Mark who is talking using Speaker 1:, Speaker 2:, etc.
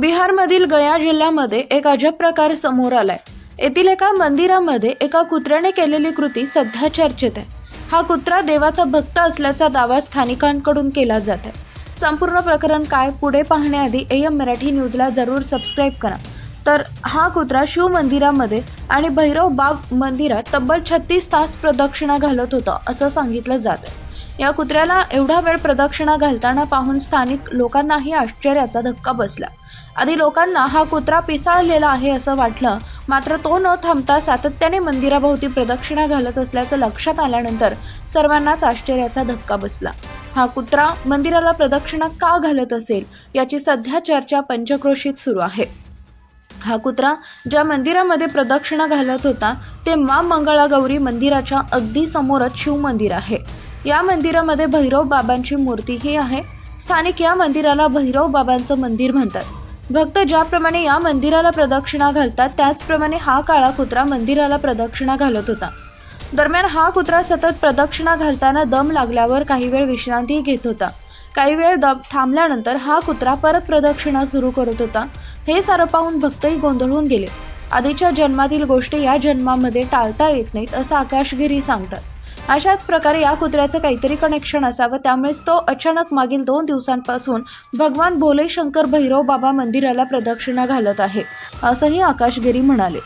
Speaker 1: बिहारमधील गया जिल्ह्यामध्ये एक अजब प्रकार समोर आलाय. येथील एका मंदिरामध्ये एका कुत्र्याने केलेली कृती सध्या चर्चेत आहे. हा कुत्रा देवाचा भक्त असल्याचा दावा स्थानिकांकडून केला जात आहे. संपूर्ण प्रकरण काय पुढे पाहण्याआधी एम मराठी न्यूजला जरूर सबस्क्राईब करा. तर हा कुत्रा शिव मंदिरामध्ये आणि भैरव बाग मंदिरात तब्बल छत्तीस तास प्रदक्षिणा घालत होता असं सांगितलं जात आहे. या कुत्र्याला एवढा वेळ प्रदक्षिणा घालताना पाहून स्थानिक लोकांनाही आश्चर्याचा धक्का बसला. आधी लोकांना हा कुत्रा पिसाळलेला आहे असं वाटलं मात्र तो न थांबता सातत्याने मंदिराभोवती प्रदक्षिणा घालत असल्याचं लक्षात आल्यानंतर सर्वांनाच आश्चर्याचा धक्का बसला. हा कुत्रा मंदिराला प्रदक्षिणा का घालत असेल याची सध्या चर्चा पंचक्रोशीत सुरू आहे. हा कुत्रा ज्या मंदिरामध्ये प्रदक्षिणा घालत होता ते मा मंगळागौरी मंदिराच्या अगदी समोरच शिवमंदिर आहे. या मंदिरामध्ये भैरव बाबांची मूर्तीही आहे. स्थानिक या मंदिराला भैरव बाबांचं मंदिर म्हणतात. भक्त ज्याप्रमाणे या मंदिराला प्रदक्षिणा घालतात त्याचप्रमाणे हा काळा कुत्रा मंदिराला प्रदक्षिणा घालत होता. दरम्यान हा कुत्रा सतत प्रदक्षिणा घालताना दम लागल्यावर काही वेळ विश्रांती घेत होता. काही वेळ दम थांबल्यानंतर हा कुत्रा परत प्रदक्षिणा सुरू करत होता. हे सारं पाहून भक्तही गोंधळून गेले. आधीच्या जन्मातील गोष्टी या जन्मामध्ये टाळता येत नाहीत असं आकाशगिरी सांगतात. अशाच प्रकारे या कुत्र्याचं काहीतरी कनेक्शन असावं. त्यामुळेच तो अचानक मागील दोन दिवसांपासून भगवान भोले शंकर भैरव बाबा मंदिराला प्रदक्षिणा घालत आहे. असंही आकाशगिरी म्हणाले.